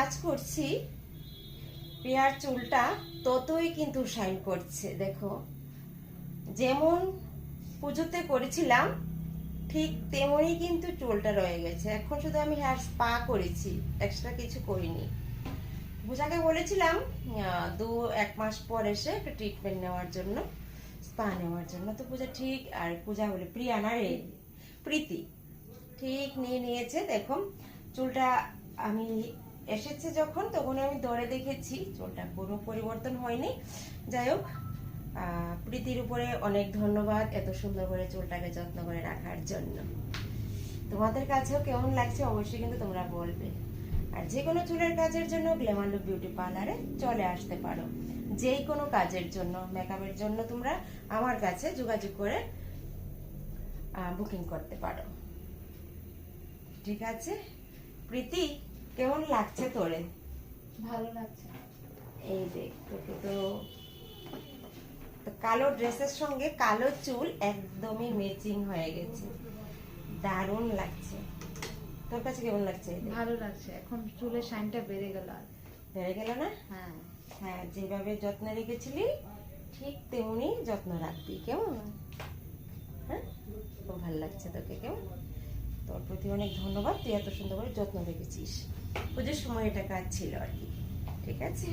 কাজ করছি প্রিয়ার চুলটা ততই কিন্তু শাইন করছে, দেখো। যেমন পুজোতে করেছিলাম, ঠিক তেমনই কিন্তু চুলটা রয়ে গেছে। এখন শুধু আমি হেয়ার স্পা করেছি এক্সট্রা কিছু করিনি। পূজাকে বলেছিলাম দু, এক মাস পর এসে একটা ট্রিটমেন্ট নেওয়ার জন্য স্পা নেওয়ার জন্য। তো পূজা ঠিক, আর পূজা বলে প্রিয়া না রে? প্রীতি। ঠিক নিয়ে নিয়েছে, দেখো। চুলটা আমি এসেছে যখন, তখন আমি ধরে দেখেছি, চুলটা কোনো পরিবর্তন হয়নি। যাই হোক প্রীতির উপরে অনেক ধন্যবাদ এত সুন্দর করে চুলটাকে যত্ন করে রাখার জন্য। তোমাদের কাছেও কেমন লাগছে অবশ্যই কিন্তু তোমরা বলবে। আর যে কোনো চুলের কাজের জন্য গ্ল্যামার লুক বিউটি পার্লারে চলে আসতে পারো। যেই কোনো কাজের জন্য মেকআপের জন্য তোমরা আমার কাছে যোগাযোগ করে বুকিং করতে পারো। ঠিক আছে? প্রীতি? কেমন লাগছে তোরে? ভালো লাগছে। এই দেখ তোকে তো তো কালো ড্রেসের সঙ্গে কালো চুল একদমই ম্যাচিং হয়ে গেছে। দারুণ লাগছে। তোর কাছে কেমন লাগছে? ভালো লাগছে। এখন চুলের শাইনটা বেড়ে গেল আর। বেড়ে গেল না? হ্যাঁ। হ্যাঁ যেভাবে যত্ন রেখেছিলি ঠিক তেমনি যত্ন রাখবি। কেমন? হ্যাঁ? খুব ভালো লাগছে তোকে কেমন? তোর প্রতি অনেক ধন্যবাদ, তুই এত সুন্দর করে যত্ন রেখেছিস। পুজোর সময় এটা কাজ ছিল আর কি, ঠিক আছে?